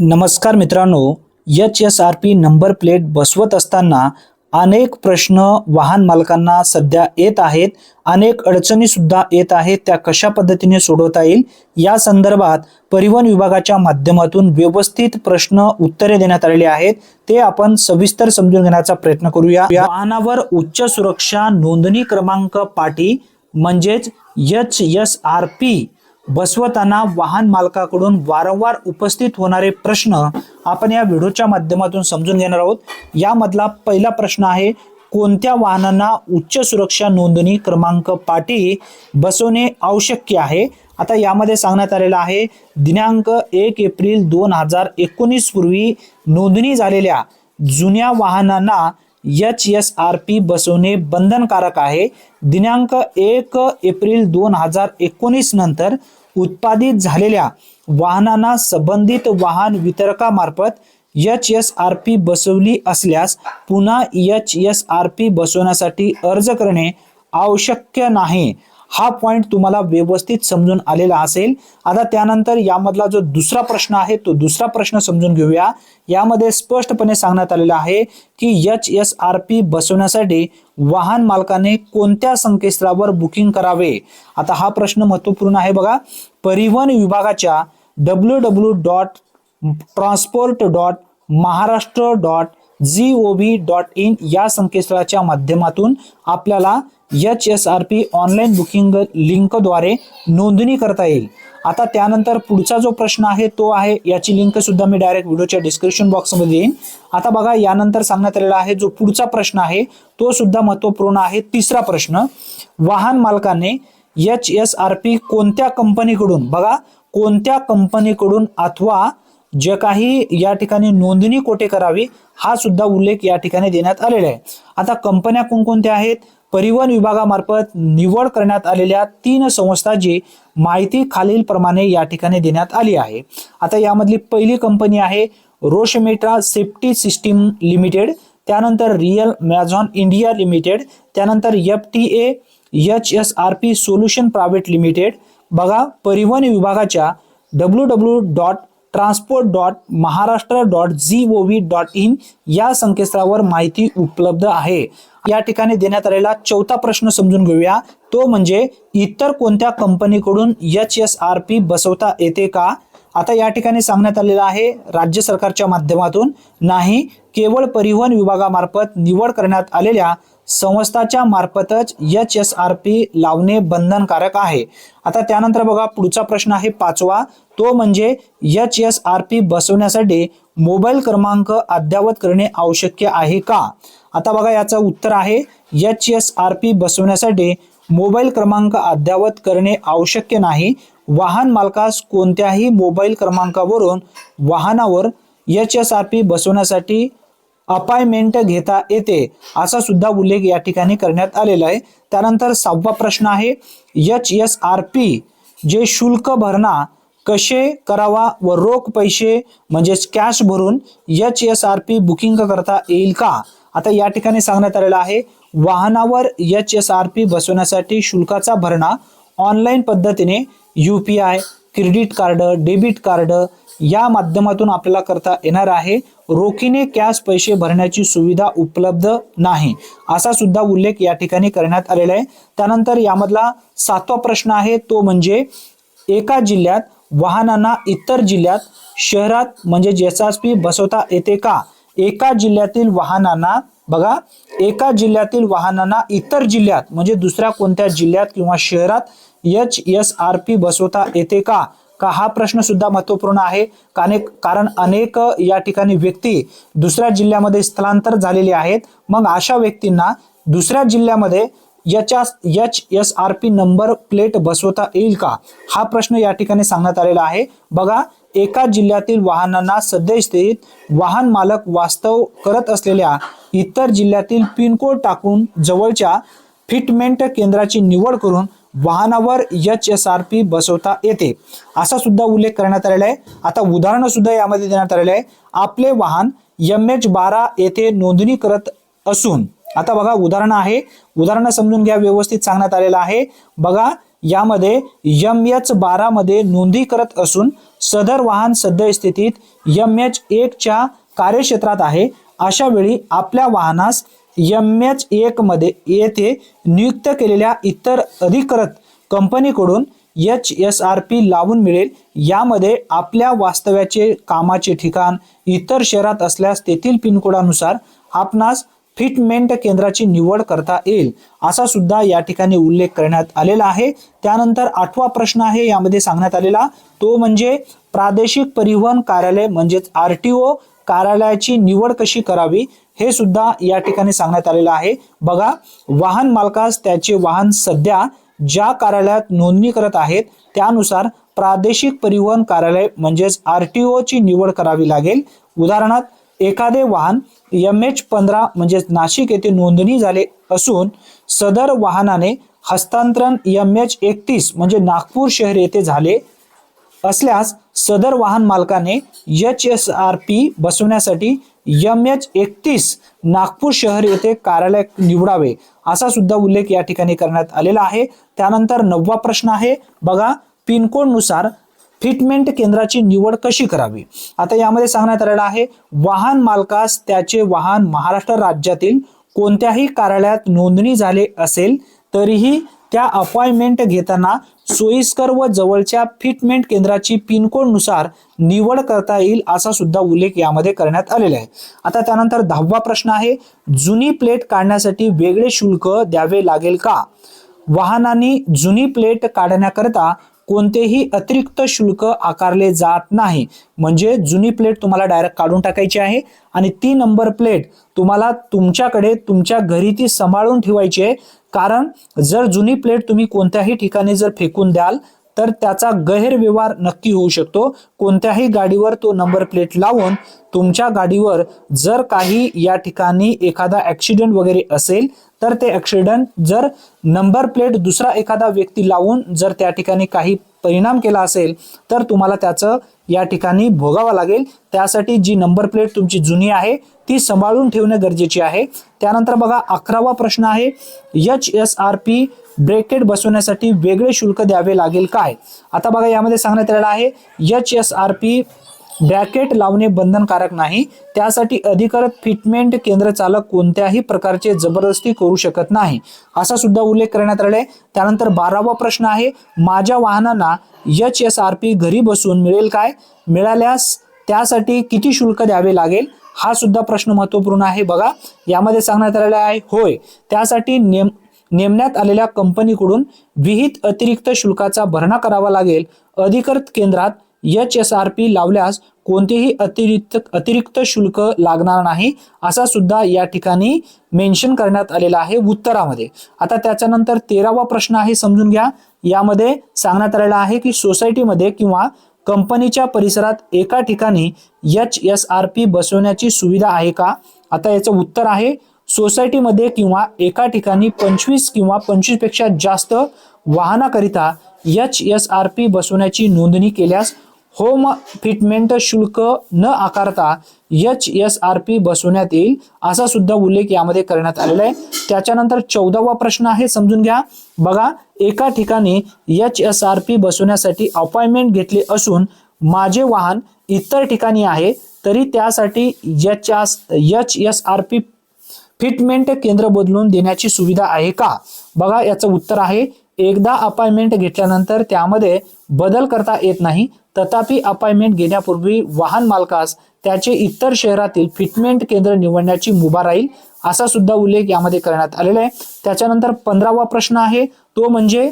नमस्कार मित्रांनो H S R P number plate बसवत असताना अनेक प्रश्न वाहन मालकांना सध्या येत आहेत. अनेक अडचणीसुद्धा येत आहेत. त्या कशा पद्धतीने सोडवता येईल? या संदर्भात परिवहन विभागाच्या माध्यमातून व्यवस्थित प्रश्न उत्तरे देण्यात आलेली आहेत. ते आपण सविस्तर समजून घेण्याचा प्रयत्न करूया. वाहनावर उच्च सुरक्षा नोंदणी क्रमांक पाटी म्हणजेच एच एस आर पी बसवताना वाहन मालकाकडून वारंवार उपस्थित होणारे प्रश्न आपण या व्हिडिओच्या माध्यमातून समजून घेणार आहोत. यामधला पहिला प्रश्न आहे कोणत्या वाहनांना उच्च सुरक्षा नोंदणी क्रमांक पाटी बसवणे आवश्यक आहे? आता यामध्ये सांगण्यात आलेलं आहे दिनांक एक एप्रिल दोन हजार एकोणीस पूर्वी नोंदणी झालेल्या जुन्या वाहनांना एच एस आर पी बसवणे बंधनकारक आहे. दिनांक एक एप्रिल दोन हजार एकोणीस नंतर उत्पादित झालेल्या वाहनांना संबंधित वाहन वितरकामार्फत एच एस आर पी बसवली असल्यास पुन्हा एच एस आर पी बसवण्यासाठी अर्ज करणे आवश्यक नाही. हा पॉईंट तुम्हाला व्यवस्थित समजून आलेला असेल. आता त्यानंतर यामधला जो दुसरा प्रश्न आहे तो दुसरा प्रश्न समजून घेऊया. यामध्ये स्पष्टपणे सांगण्यात आलेलं आहे की एच एस आर पी बसवण्यासाठी वाहन मालकाने कोणत्या संकेतस्थळावर बुकिंग करावे? आता हा प्रश्न महत्त्वपूर्ण आहे बघा. परिवहन विभागाच्या W W dot transport dot Maharashtra dot G O V dot in या संकेतस्थळाच्या माध्यमातून आपल्याला H S R P online booking लिंकद्वारे नोंदणी करता येईल. आता त्यानंतर पुढचा जो प्रश्न आहे तो आहे याची लिंक सुद्धा मी डायरेक्ट व्हिडिओच्या डिस्क्रिप्शन बॉक्समध्ये येईन आता बघा यानंतर सांगण्यात आलेला आहे जो पुढचा प्रश्न आहे तो सुद्धा महत्त्वपूर्ण आहे. तिसरा प्रश्न वाहन मालकाने एच एस आर पी कोणत्या कंपनीकडून बघा कोणत्या कंपनीकडून अथवा जे काही या ठिकाणी नोंदणी कोठे करावी हा सुद्धा उल्लेख या ठिकाणी देण्यात आलेला आहे. आता कंपन्या कोणकोणत्या आहेत? परिवहन विभागामार्फत निवड करण्यात आलेल्या तीन संस्थांची माहिती खालील प्रमाणे या ठिकाणी देण्यात आली आहे. आता यामधली पहिली कंपनी आहे रोशमेट्रा सेफ्टी सिस्टीम लिमिटेड त्यानंतर रिअल मॅझॉन इंडिया लिमिटेड त्यानंतर F T A H S R P solution private limited. बघा परिवहन विभागाच्या W W dot transport dot Maharashtra dot G O V dot in या संकेतस्थळावर माहिती उपलब्ध आहे. या ठिकाणी देण्यात आलेला चौथा प्रश्न समजून घेऊया. तो म्हणजे इतर कोणत्या कंपनीकडून एच एस आर पी बसवता येते का? आता या ठिकाणी सांगण्यात आलेलं आहे राज्य सरकारच्या माध्यमातून नाही केवळ परिवहन विभागामार्फत निवड करण्यात आलेल्या संस्थाच्या मार्फतच एच एस आर पी लावणे बंधनकारक आहे. आता त्यानंतर बघा पुढचा प्रश्न आहे पाचवा. तो म्हणजे एच एस आर पी बसवण्यासाठी मोबाईल क्रमांक अद्ययावत करणे आवश्यक आहे का? आता बघा याचं उत्तर आहे एच एस आर पी बसवण्यासाठी मोबाईल क्रमांक अद्ययावत करणे आवश्यक नाही. वाहन मालकास कोणत्याही मोबाईल क्रमांकावरून वाहनावर एच एस आर पी बसवण्यासाठी अपॉइंटमेंट घेता येते असा सुद्धा उल्लेख या ठिकाणी करण्यात आलेला आहे. त्यानंतर सहावा प्रश्न आहे एच एस आर पी जे शुल्क भरणा कसे करावा व रोख पैसे म्हणजेच कॅश भरून H S R P booking करता येईल का? आता या ठिकाणी सांगण्यात आलेलं आहे वाहनावर एच एस आर पी बसवण्यासाठी शुल्काचा भरणा ऑनलाईन पद्धतीने U P I credit card debit card या माध्यमातून आपल्याला करता येणार आहे. रोखीने कॅश पैसे भरण्याची सुविधा उपलब्ध नाही असा सुद्धा उल्लेख या ठिकाणी करण्यात आलेला आहे. त्यानंतर यामधला सातवा प्रश्न आहे तो म्हणजे एका जिल्ह्यात वाहनांना इतर जिल्ह्यात शहरात म्हणजे जेसासपी बसवता येते का? एका जिल्ह्यातील वाहनांना बघा एका जिल्ह्यातील वाहनांना इतर जिल्ह्यात म्हणजे दुसऱ्या कोणत्या जिल्ह्यात किंवा शहरात एच एस आर पी बसवता येते का? का हा प्रश्न सुद्धा महत्त्वपूर्ण आहे. कारण कारण अनेक या ठिकाणी व्यक्ती दुसऱ्या जिल्ह्यामध्ये स्थलांतर झालेले आहेत. मग अशा व्यक्तींना दुसऱ्या जिल्ह्यामध्ये याच्या H S R P number plate बसवता येईल का? हा प्रश्न या ठिकाणी सांगण्यात आलेला आहे. बघा एका जिल्ह्यातील वाहनांना सद्यस्थितीत वाहन मालक वास्तव करत असलेल्या इतर जिल्ह्यातील पिनकोड टाकून जवळच्या फिटमेंट केंद्राची निवड करून वाहनावर एच एस आर पी बसवता येते. असा सुद्धा उल्लेख करण्यात आलेला आहे. आता उदाहरण सुद्धा यामध्ये देण्यात आलेलं आहे. आपले वाहन एम एच बारा येथे नोंदणी करत असून आता बघा उदाहरण आहे. उदाहरण समजून घ्या व्यवस्थित सांगण्यात आलेलं आहे. बघा यामध्ये एम एच बारा मध्ये करत असून सदर वाहन सद्यस्थितीत एम एच एकच्या कार्यक्षेत्रात आहे. अशा वेळी आपल्या वाहनास एम एच एकमध्ये येथे नियुक्त केलेल्या इतर अधिकृत कंपनीकडून एच एस आर पी लावून मिळेल. यामध्ये आपल्या वास्तव्याचे कामाचे ठिकाण इतर शहरात असल्यास तेथील पिनकोडानुसार आपणास फिटमेंट केंद्राची निवड करता येईल असा सुद्धा या ठिकाणी उल्लेख करण्यात आलेला आहे. त्यानंतर आठवा प्रश्न आहे यामध्ये सांगण्यात आलेला तो म्हणजे प्रादेशिक परिवहन कार्यालय म्हणजेच आर टी ओ कार्यालयाची निवड कशी करावी? हे सुद्धा या ठिकाणी सांगण्यात आलेलं आहे. बघा वाहन मालकास त्याचे वाहन सध्या ज्या कार्यालयात नोंदणी करत आहेत त्यानुसार प्रादेशिक परिवहन कार्यालय म्हणजेच आर टी ओची निवड करावी लागेल. उदाहरणार्थ एखादे वाहन एम एच पंधरा म्हणजेच नाशिक येथे नोंदणी झाले असून सदर वाहनाने हस्तांतरण एम एच एकतीस म्हणजे नागपूर शहर येथे झाले असल्यास सदर वाहन मालकाने एच एस आर पी बसवण्यासाठी यम एच एकतीस नागपूर शहर येथे कार्यालय निवडावे असा सुद्धा उल्लेख या ठिकाणी करण्यात आलेला आहे. त्यानंतर नववा प्रश्न आहे. बघा पिनकोडनुसार फिटमेंट केंद्राची निवड कशी करावी? आता यामध्ये सांगण्यात आलेलं आहे वाहन मालकास त्याचे वाहन महाराष्ट्र राज्यातील कोणत्याही कार्यालयात नोंदणी झाले असेल तरीही त्या अपॉइंटमेंट घेताना सोयीस्कर व जवळच्या फिटमेंट केंद्राची पिनकोडनुसार निवड करता येईल असा सुद्धा उल्लेख यामध्ये करण्यात आलेला आहे. आता त्यानंतर दहावा प्रश्न आहे जुनी प्लेट काढण्यासाठी वेगळे शुल्क द्यावे लागेल का? वाहनांनी जुनी प्लेट काढण्याकरता कोणतेही अतिरिक्त शुल्क आकारले जात नाही. म्हणजे जुनी प्लेट तुम्हाला डायरेक्ट काढून टाकायची आहे आणि ती नंबर प्लेट तुम्हाला तुमच्याकडे तुमच्या घरी ती सांभाळून ठेवायची आहे. कारण जर जुनी प्लेट तुम्ही कोणत्याही ठिकाणी जर फेकून द्याल तर त्याचा गैरव्यवहार नक्की होऊ शकतो. कोणत्याही गाडीवर तो नंबर प्लेट लावून तुमच्या गाडीवर जर काही या ठिकाणी एखादा ॲक्सिडेंट वगैरे असेल तर ते ॲक्सिडेंट जर नंबर प्लेट दुसरा एखादा व्यक्ती लावून जर त्या ठिकाणी काही परिणाम केला असेल तर तुम्हाला त्याचं या ठिकाणी भोगावं लागेल. त्यासाठी जी नंबर प्लेट तुमची जुनी आहे ती सांभाळून ठेवणे गरजेची आहे. त्यानंतर बघा अकरावा प्रश्न आहे. H S R P bracket बसवण्यासाठी वेगळे शुल्क द्यावे लागेल काय? आता बघा यामध्ये सांगण्यात आलेलं आहे H S R P bracket लावणे बंधनकारक नाही. त्यासाठी अधिकृत फिटमेंट केंद्र चालक कोणत्याही प्रकारचे जबरदस्ती करू शकत नाही. असा सुद्धा उल्लेख करण्यात आला आहे. त्यानंतर बारावा प्रश्न आहे माझ्या वाहनांना एच एस आर पी घरी बसून मिळेल काय? मिळाल्यास त्यासाठी किती शुल्क द्यावे लागेल? हा सुद्धा प्रश्न महत्त्वपूर्ण आहे बघा. यामध्ये सांगण्यात आलेला आहे होय त्यासाठी नेम नेमण्यात आलेल्या कंपनीकडून विहित अतिरिक्त शुल्काचा भरणा करावा लागेल. अधिकृत केंद्रात एच एस आर पी लावल्यास कोणतेही अतिरिक्त अतिरिक्त शुल्क लागणार नाही असा सुद्धा या ठिकाणी मेन्शन करण्यात आलेला आहे उत्तरामध्ये. आता त्याच्यानंतर तेरावा प्रश्न आहे समजून घ्या. यामध्ये सांगण्यात आलेला आहे की सोसायटीमध्ये किंवा कंपनीच्या परिसरात एका ठिकाणी एच एस आर पी बसवण्याची सुविधा आहे का? आता याचं उत्तर आहे सोसायटीमध्ये किंवा एका ठिकाणी पंचवीस किंवा पंचवीसपेक्षा जास्त वाहनाकरिता एच एस आर पी बसवण्याची नोंदणी केल्यास होम फिटमेंट शुल्क न आकारता एच एस आर पी बसवण्यात येईल असा सुद्धा उल्लेख यामध्ये करण्यात आलेला आहे. त्याच्यानंतर चौदावा प्रश्न आहे समजून घ्या. बघा एका ठिकाणी एच एस आर पी बसवण्यासाठी अपॉइंटमेंट घेतली असून माझे वाहन इतर ठिकाणी आहे तरी त्यासाठी H S H S R P fitment केंद्र बदलून देण्याची सुविधा आहे का? बघा याचं उत्तर आहे एकदा अपॉइंटमेंट घेतल्यानंतर त्यामध्ये बदल करता येत नाही. तथापि अपॉइंटमेंट घेण्यापूर्वी वाहन मालकास त्याचे इतर शहरातील फिटमेंट केंद्र निवडण्याची मुभा राहील असा सुद्धा उल्लेख यामध्ये करण्यात आलेला आहे. त्याच्यानंतर पंधरावा प्रश्न आहे तो म्हणजे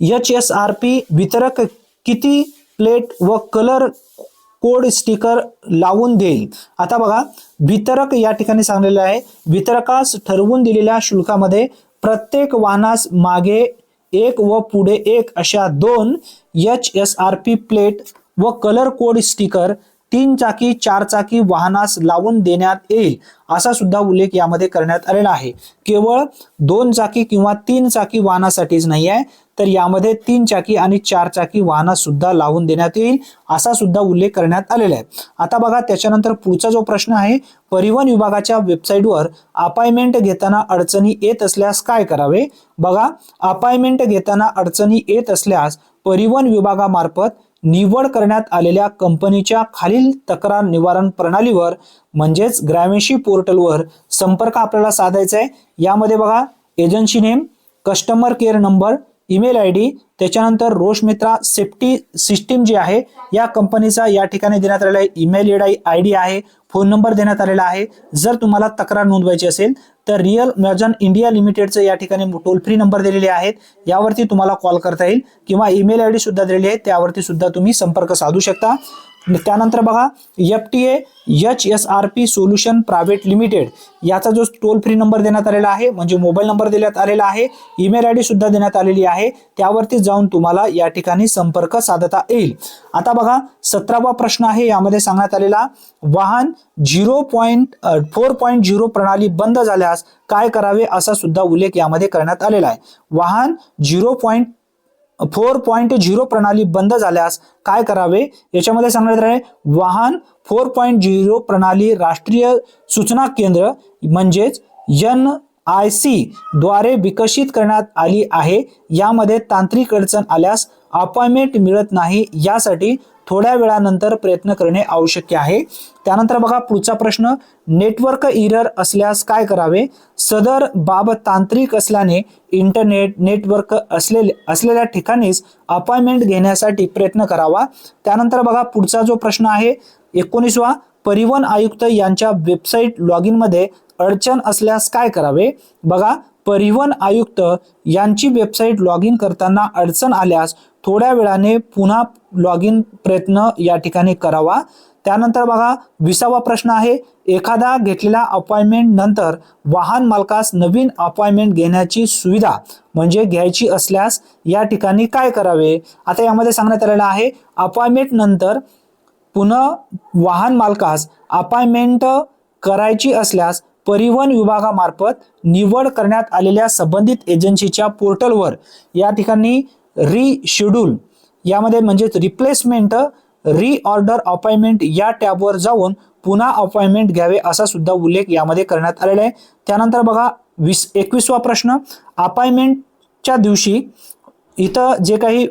एच एस आर पी वितरक किती प्लेट व कलर कोड स्टिकर लावून देईल. आता बघा वितरक या ठिकाणी सांगलेलं आहे वितरकास ठरवून दिलेल्या शुल्कामध्ये प्रत्येक वाहनास मागे एक व पुढे एक अशा दोन H S R P plate व कलर कोड स्टिकर तीन चाकी चार चाकी वाहनास लावून देण्यात येईल असा सुद्धा उल्लेख यामध्ये करण्यात आलेला आहे. केवळ दोन चाकी किंवा तीन चाकी वाहनासाठीच नाही आहे तर यामध्ये तीन चाकी आणि चार चाकी वाहनास सुद्धा लावून देण्यात येईल असा सुद्धा उल्लेख करण्यात आलेला आहे. आता बघा त्याच्यानंतर पुढचा जो प्रश्न आहे परिवहन विभागाच्या वेबसाईटवर अपॉइंटमेंट घेताना अडचणी येत असल्यास काय करावे? बघा अपॉइंटमेंट घेताना अडचणी येत असल्यास परिवहन विभागामार्फत निवड करण्यात आलेल्या कंपनीच्या खालील तक्रार निवारण प्रणालीवर म्हणजेच ग्रॅमेशी पोर्टलवर संपर्क आपल्याला साधायचा आहे यामध्ये बघा agency name customer care number email I D त्याच्यानंतर रोशमित्रा सेफ्टी सिस्टीम जी आहे या कंपनीचा या ठिकाणी देण्यात आलेला ईमेल आय डी आहे फोन नंबर देण्यात आलेला आहे. जर तुम्हाला तक्रार नोंदवायची असेल तर रिअल मॅजन इंडिया लिमिटेडचं या ठिकाणी टोल फ्री नंबर दिलेले आहेत. यावरती तुम्हाला कॉल करता येईल किंवा ईमेल आय डी सुद्धा दिलेली आहे. त्यावरती सुद्धा तुम्ही संपर्क साधू शकता. त्यानंतर बघा F T H S R P solution private limited याचा जो टोल फ्री नंबर देण्यात आलेला आहे म्हणजे मोबाईल नंबर देण्यात आलेला आहे ईमेल आय डी सुद्धा देण्यात आलेली आहे त्यावरती जाऊन तुम्हाला या ठिकाणी संपर्क साधता येईल. आता बघा सतरावा प्रश्न आहे यामध्ये सांगण्यात आलेला वाहन zero point four point zero प्रणाली बंद झाल्यास काय करावे असा सुद्धा उल्लेख यामध्ये करण्यात आलेला आहे. वाहन zero point four point zero प्रणाली बंद झाल्यास काय करावे? याच्यामध्ये सांगण्यात आहे वाहन फोर पॉईंट झिरो प्रणाली राष्ट्रीय सूचना केंद्र म्हणजेच एन आय सी द्वारे विकसित करण्यात आली आहे. यामध्ये तांत्रिक अडचण आल्यास अपॉइंटमेंट मिळत नाही. यासाठी थोड्या वेळानंतर प्रयत्न करणे आवश्यक आहे. त्यानंतर बघा पुढचा प्रश्न नेटवर्क इरर असल्यास काय करावे? सदर बाब तांत्रिक असल्याने इंटरनेट नेटवर्क असलेले असलेल्या ठिकाणीच अपॉइंटमेंट घेण्यासाठी प्रयत्न करावा. त्यानंतर बघा पुढचा जो प्रश्न आहे एकोणीसवा परिवहन आयुक्त यांच्या वेबसाईट लॉग इनमध्ये अडचण असल्यास काय करावे? बघा परिवहन आयुक्त यांची वेबसाईट लॉग इन करताना अडचण आल्यास थोड्या वेळाने पुन्हा लॉग इन प्रयत्न या ठिकाणी करावा. त्यानंतर बघा विसावा प्रश्न आहे. एखादा घेतलेला अपॉइंटमेंट नंतर वाहन मालकास नवीन अपॉइंटमेंट घेण्याची सुविधा म्हणजे घ्यायची असल्यास या ठिकाणी काय करावे? आता यामध्ये सांगण्यात आलेलं आहे अपॉइंटमेंट नंतर पुन्हा वाहन मालकास अपॉइंटमेंट करायची असल्यास परिवहन विभागामार्फत निवड करण्यात आलेल्या संबंधित एजन्सीच्या पोर्टलवर या ठिकाणी रिशेड्यूल यामध्ये म्हणजेच रिप्लेसमेंट रिऑर्डर अपॉइंटमेंट या टॅबवर जाऊन पुन्हा अपॉइंटमेंट घ्यावे असा सुद्धा उल्लेख यामध्ये करण्यात आलेला आहे. त्यानंतर बघा वीस एकवीसवा प्रश्न. अपॉइंटमेंटच्या दिवशी इथं जे काही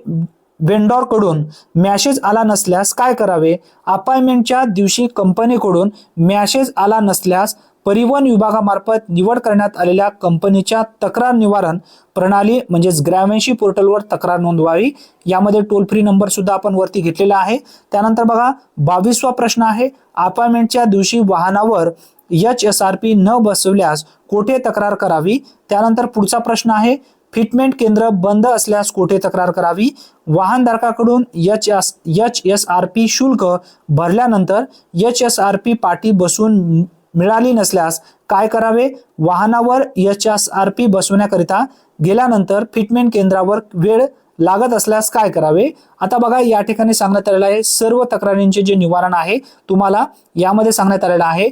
वेंडॉरकडून मॅसेज आला नसल्यास काय करावे? अपॉइंटमेंटच्या दिवशी कंपनीकडून मॅसेज आला नसल्यास परिवहन विभागामार्फत निवड करण्यात आलेल्या कंपनीच्या तक्रार निवारण प्रणाली म्हणजेच ग्रॅमेन्शी पोर्टलवर तक्रार नोंदवावी यामध्ये टोल फ्री नंबर सुद्धा आपण वरती घेतलेला आहे. त्यानंतर बघा बावीसवा प्रश्न आहे अपॉइंटमेंटच्या दिवशी वाहनावर एच एस आर पी न बसवल्यास कोठे तक्रार करावी? त्यानंतर पुढचा प्रश्न आहे फिटमेंट केंद्र बंद असल्यास कोठे तक्रार करावी? वाहनधारकाकडून H S H S R P शुल्क भरल्यानंतर एच एस आर पी पाटी बसून मिळाली नसल्यास काय करावे? वाहनावर एच एस आर पी बसवण्याकरिता गेल्यानंतर फिटमेंट केंद्रावर वेळ लागत असल्यास काय करावे? आता बघा या ठिकाणी सांगण्यात आलेलं आहे सर्व तक्रारींचे जे निवारण आहे तुम्हाला यामध्ये सांगण्यात आलेलं आहे.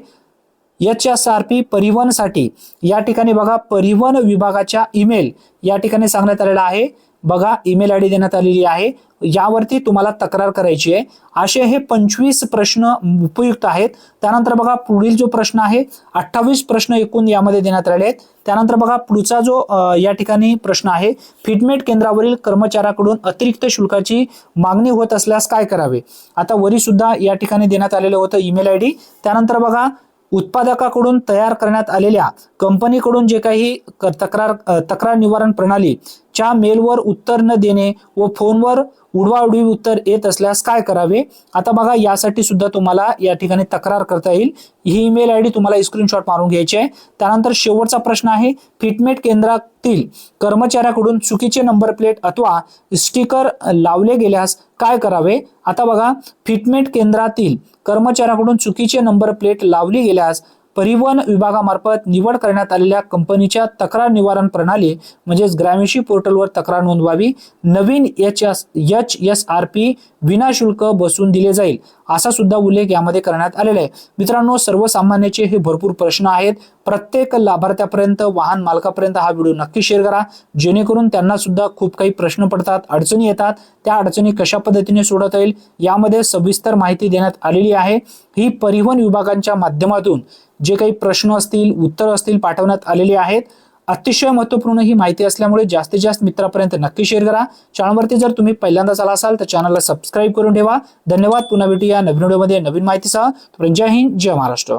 एच एस आर पी परिवहनसाठी या ठिकाणी बघा परिवहन विभागाच्या ईमेल या ठिकाणी सांगण्यात आलेला आहे. बघा ईमेल आय डी देण्यात आलेली आहे. यावरती तुम्हाला तक्रार करायची आहे. असे हे पंचवीस प्रश्न उपयुक्त आहेत. त्यानंतर बघा पुढील जो प्रश्न आहे अठ्ठावीस प्रश्न एकूण यामध्ये देण्यात आले आहेत. त्यानंतर बघा पुढचा जो या ठिकाणी प्रश्न आहे फिटमेट केंद्रावरील कर्मचाऱ्याकडून अतिरिक्त शुल्काची मागणी होत असल्यास काय करावे? आता वरी सुद्धा या ठिकाणी देण्यात आलेलं होतं ईमेल आय डी त्यानंतर बघा उत्पादकाकडून तयार करण्यात आलेल्या कंपनीकडून जे काही क- तक्रार तक्रार निवारण प्रणाली च्या मेलवर उत्तर न देणे व फोनवर उडवाउडवी उत्तर येत असल्यास काय करावे? आता बघा यासाठी सुद्धा तुम्हाला या ठिकाणी तक्रार करता येईल. ही ईमेल आय डी तुम्हाला स्क्रीनशॉट मारून घ्यायची आहे. त्यानंतर शेवटचा प्रश्न आहे फिटमेट केंद्रातील कर्मचाऱ्याकडून चुकीचे नंबर प्लेट अथवा स्टिकर लावले गेल्यास काय करावे? आता बघा फिटमेट केंद्रातील कर्मचाऱ्याकडून चुकीचे नंबर प्लेट लावली गेल्यास परिवहन विभागामार्फत निवड करण्यात आलेल्या कंपनीच्या तक्रार निवारण प्रणाली म्हणजेच ग्रामीशी पोर्टलवर तक्रार नोंदवावी नवीन H S H S R P विनाशुल्क बसवून दिले जाईल असा सुद्धा उल्लेख यामध्ये करण्यात आलेला आहे. मित्रांनो सर्वसामान्याचे हे भरपूर प्रश्न आहेत. प्रत्येक लाभार्थ्यापर्यंत वाहन मालकापर्यंत हा व्हिडिओ नक्की शेअर करा. जेणेकरून त्यांना सुद्धा खूप काही प्रश्न पडतात अडचणी येतात. त्या अडचणी कशा पद्धतीने सोडवता येईल यामध्ये सविस्तर माहिती देण्यात आलेली आहे. ही परिवहन विभागांच्या माध्यमातून जे काही प्रश्न असतील उत्तर असतील पाठवण्यात आलेले आहेत. अतिशय महत्त्वपूर्ण ही माहिती असल्यामुळे जास्तीत जास्त मित्रापर्यंत नक्की शेअर करा. चॅनलवरती जर तुम्ही पहिल्यांदाच आला असाल तर चॅनलला सबस्क्राईब करून ठेवा. धन्यवाद. पुन्हा भेटूया नवीन व्हिडिओमध्ये नवीन माहितीसह. जय हिंद जय महाराष्ट्र.